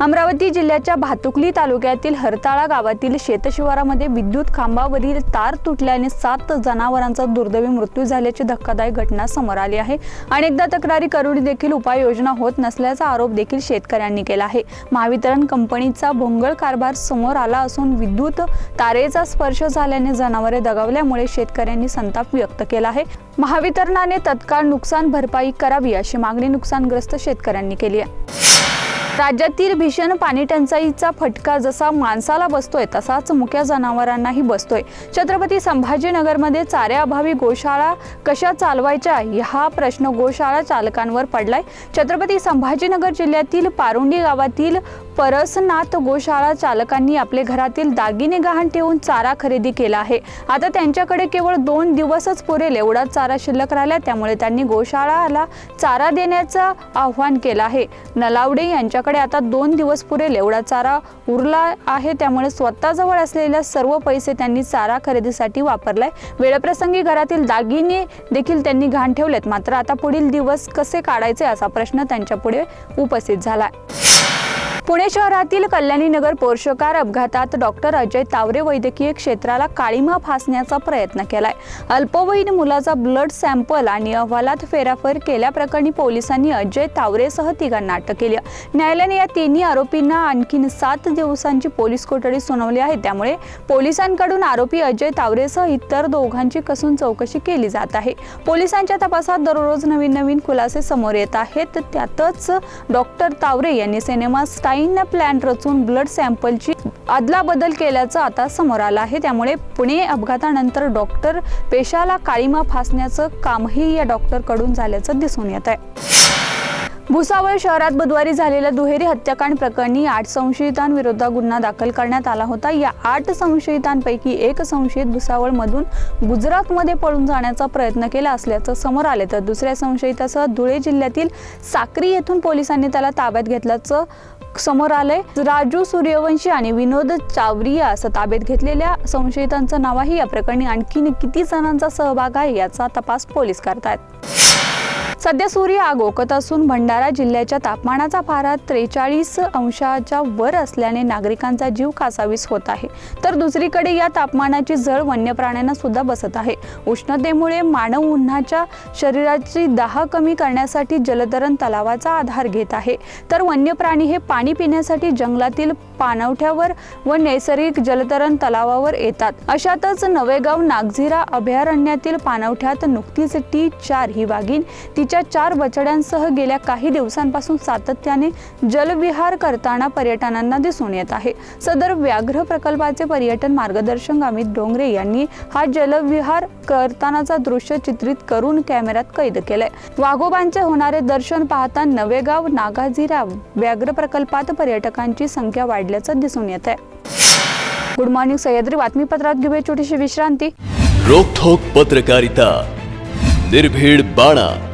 अमरावती जिल्ह्याच्या भातुकली तालुक्यातील हरताळा गावातील शेतशिवारामध्ये विद्युत खांबावरील तार तुटल्याने सात जनावरांचा दुर्दैवी मृत्यू झाल्याची धक्कादायक घटना समोर आली आहे. अनेकदा तक्रारी करून देखील उपाययोजना होत नसल्याचा आरोप देखील शेतकऱ्यांनी केला आहे. महावितरण कंपनीचा भोंगळ कारभार समोर आला असून विद्युत तारेचा स्पर्श झाल्याने जनावरे दगावल्यामुळे शेतकऱ्यांनी संताप व्यक्त केला आहे. महावितरणाने तत्काळ नुकसान भरपाई करावी अशी मागणी नुकसानग्रस्त शेतकऱ्यांनी केली आहे. राज्यातील भीषण पाणी टंचाईचा फटका जसा माणसाला बसतोय तसाच मुक्या जनावरांनाही बसतोय. छत्रपती संभाजीनगरमध्ये चाऱ्याअभावी गोशाळा कशा चालवायच्या हा प्रश्न गोशाळा चालकांवर पडलाय. छत्रपती संभाजीनगर जिल्ह्यातील पारुंडी गावातील परसनाथ गोशाळा चालकांनी आपले घरातील दागिने गहाण ठेवून चारा खरेदी केला आहे. आता त्यांच्याकडे केवळ दोन दिवसच पुरेल एवढा चारा शिल्लक राहिला त्यामुळे त्यांनी गोशाळाला चारा देण्याचं आव्हान केलं आहे. नलावडे त्यांच्याकडे आता दोन दिवस पुरेल. एवढा चारा उरला आहे त्यामुळे स्वतःजवळ असलेल्या सर्व पैसे त्यांनी चारा खरेदीसाठी वापरलाय. वेळप्रसंगी घरातील दागिने देखील त्यांनी घाण ठेवलेत. मात्र आता पुढील दिवस कसे काढायचे असा प्रश्न त्यांच्यापुढे उपस्थित झाला पुणे शहरातील कल्याणी नगर पोर्शकार अपघातात डॉक्टर अजय तावरे वैद्यकीय क्षेत्राला काळीमा फासण्याचा प्रयत्न केलाय. अल्पवयीन मुलाचा ब्लड सॅम्पल आणि अहवालात फेराफेर केल्याप्रकरणी पोलिसांनी अजय तावरेसह तिघांना अटक केली न्यायालयाने या तिन्ही आरोपींना आणखीन सात दिवसांची पोलीस कोठडी सुनावली आहे. त्यामुळे पोलिसांकडून आरोपी अजय तावरेसह इतर दोघांची कसून चौकशी केली जात आहे. पोलिसांच्या तपासात दररोज नवीन नवीन खुलासे समोर येत आहेत. त्यातच डॉक्टर तावरे यांनी सिनेमा स्टाईन प्लॅन रचून ब्लड सॅम्पलची अदलाबदल केल्याचं आता समोर आलं आहे. त्यामुळे पुणे अपघातानंतर डॉक्टर पेशाला काळीमा फासण्याचं कामही या डॉक्टरकडून झाल्याचं दिसून येत आहे. भुसावळ शहरात बुधवारी झालेल्या दुहेरी हत्याकांड प्रकरणी आठ संशयितांविरोधात गुन्हा दाखल करण्यात आला होता. या आठ संशयितांपैकी एक संशयित भुसावळमधून गुजरातमध्ये पळून जाण्याचा प्रयत्न केला असल्याचं समोर आले. तर दुसऱ्या संशयितासह धुळे जिल्ह्यातील साक्री येथून पोलिसांनी त्याला ताब्यात घेतल्याचं समोर आलंय. राजू सूर्यवंशी आणि विनोद चावरिया असं ताब्यात घेतलेल्या संशयितांचं नाव आहे या प्रकरणी आणखीन किती जणांचा सहभाग आहे याचा तपास पोलीस करतायत. सध्या सूर्य आगोकत असून भंडारा जिल्ह्याच्या तापमानाचा पारा त्रेचाळीस अंशाच्या वर असल्याने नागरिकांचा जीव कासावीस होत आहे. तर दुसरीकडे या तापमानाची झळ वन्य प्राण्यांना सुद्धा बसत आहे. उष्णतेमुळे मानव उन्हाच्या शरीराची दाह कमी करण्यासाठी जलतरण तलावाचा आधार घेत आहे. तर वन्य प्राणी हे पाणी पिण्यासाठी जंगलातील पाणवठ्यावर व नैसर्गिक जलतरण तलावावर येतात. अशातच नवेगाव नागझिरा अभयारण्यातील पाणवठ्यात नुकतीच टी चार ही वाघीण तिच्या चार बछड्यांसह गेल्या काही दिवसांपासून सातत्याने जलविहार करताना पर्यटनांना दिसून येत आहे. सदर व्याघ्र प्रकल्पाचे पर्यटन मार्गदर्शक अमित डोंगरे यांनी हा जलविहार करतानाचा दृश्य चित्रित करून कॅमेऱ्यात कैद केलंय. वाघोबांचे होणारे दर्शन पाहता नवेगाव नागाझिरा व्याघ्र प्रकल्पात पर्यटकांची संख्या वाढल्याचं दिसून येत आहे. गुड मॉर्निंग सह्याद्री बातमीपत्रात घेऊया छोटीशी विश्रांती. रोखोक पत्रकारिता. निर्भीड बाणा.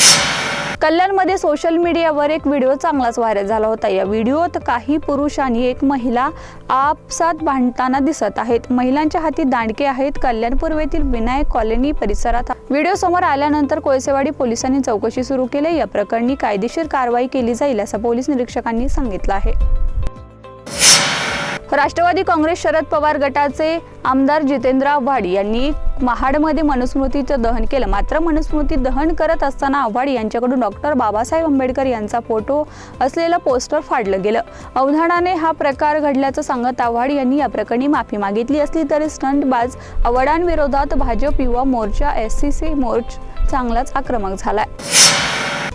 कल्याणमध्ये सोशल मीडियावर एक व्हिडिओ चांगलाच व्हायरल झाला होता. या व्हिडिओत काही पुरुष आणि एक महिला आपसात भांडताना दिसत आहेत. महिलांच्या हाती दांडके आहेत. कल्याण पूर्वेतील विनायक कॉलनी परिसरात व्हिडिओ समोर आल्यानंतर कोळसेवाडी पोलिसांनी चौकशी सुरू केली. या प्रकरणी कायदेशीर कारवाई केली जाईल असं पोलीस निरीक्षकांनी सांगितलं आहे. राष्ट्रवादी काँग्रेस शरद पवार गटाचे आमदार जितेंद्र आव्हाड यांनी महाडमध्ये मनुस्मृतीचं दहन केलं. मात्र मनुस्मृती दहन करत असताना आव्हाड यांच्याकडून डॉक्टर बाबासाहेब आंबेडकर यांचा फोटो असलेलं पोस्टर फाडलं गेलं. अवधानाने हा प्रकार घडल्याचं सांगत आव्हाड यांनी या प्रकरणी माफी मागितली असली तरी स्टंटबाज आव्हाडांविरोधात Bhajap Yuva Morcha S C C मोर्च चांगलाच आक्रमक झालाय.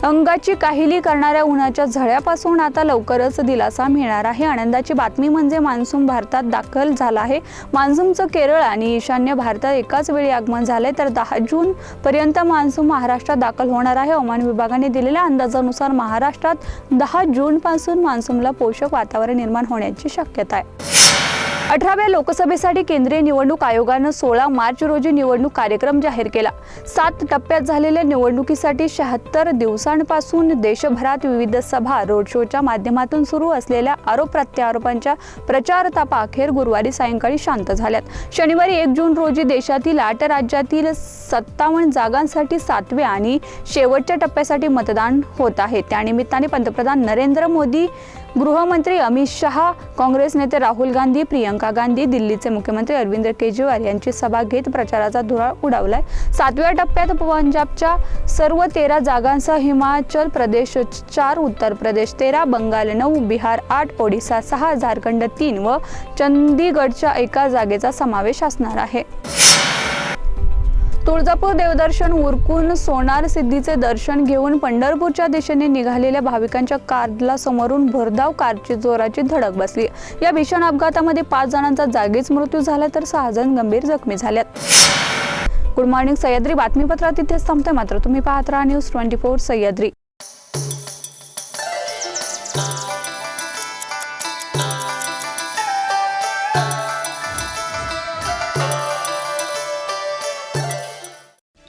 अंगाची काहिली करणाऱ्या उन्हाच्या झळ्यापासून आता लवकरच दिलासा मिळणार आहे. आनंदाची बातमी म्हणजे मान्सून भारतात दाखल झाला आहे. मान्सूनचं केरळ आणि ईशान्य भारतात एकाच वेळी आगमन झालंय तर दहा जून पर्यंत मान्सून महाराष्ट्रात दाखल होणार आहे. हवामान विभागाने दिलेल्या अंदाजानुसार महाराष्ट्रात दहा जून पासून मान्सूनला पोषक वातावरण निर्माण होण्याची शक्यता आहे. अठराव्या लोकसभेसाठी केंद्रीय निवडणूक आयोगानं सोळा मार्च रोजी निवडणूक कार्यक्रम जाहीर केला. सात टप्प्यात झालेल्या निवडणुकीसाठी शहात्तर दिवसांपासून देशभरात विविध सभा रोड शोच्या माध्यमातून सुरू असलेल्या आरोप प्रत्यारोपांच्या प्रचार तापा अखेर गुरुवारी सायंकाळी शांत झाल्यात. शनिवारी एक जून रोजी देशातील आठ राज्यातील सत्तावन्न जागांसाठी सातव्या आणि शेवटच्या टप्प्यासाठी मतदान होत आहे. त्यानिमित्ताने पंतप्रधान नरेंद्र मोदी गृहमंत्री अमित शहा काँग्रेस नेते राहुल गांधी प्रियंका गांधी दिल्लीचे मुख्यमंत्री अरविंद केजरीवाल यांची सभा घेत प्रचाराचा धुरा उडावलाय. सातव्या टप्प्यात पंजाबच्या सर्व तेरा जागांसह हिमाचल प्रदेश चार उत्तर प्रदेश तेरा बंगाल नऊ बिहार आठ ओडिसा सहा झारखंड तीन व चंदीगडच्या एका जागेचा समावेश असणार आहे. तुळजापूर देवदर्शन उरकून सोनार सिद्धीचे दर्शन घेऊन पंढरपूरच्या दिशेने निघालेल्या भाविकांच्या कारला समोरून भरधाव कारची जोराची धडक बसली. या भीषण अपघातामध्ये पाच जणांचा जागीच मृत्यू झाला तर सहा जण गंभीर जखमी झाल्यात. Good morning Sahyadri. बातमीपत्रात इथेच थांबते मात्र तुम्ही पाहत राहा न्यूज ट्वेंटी फोर सह्याद्री.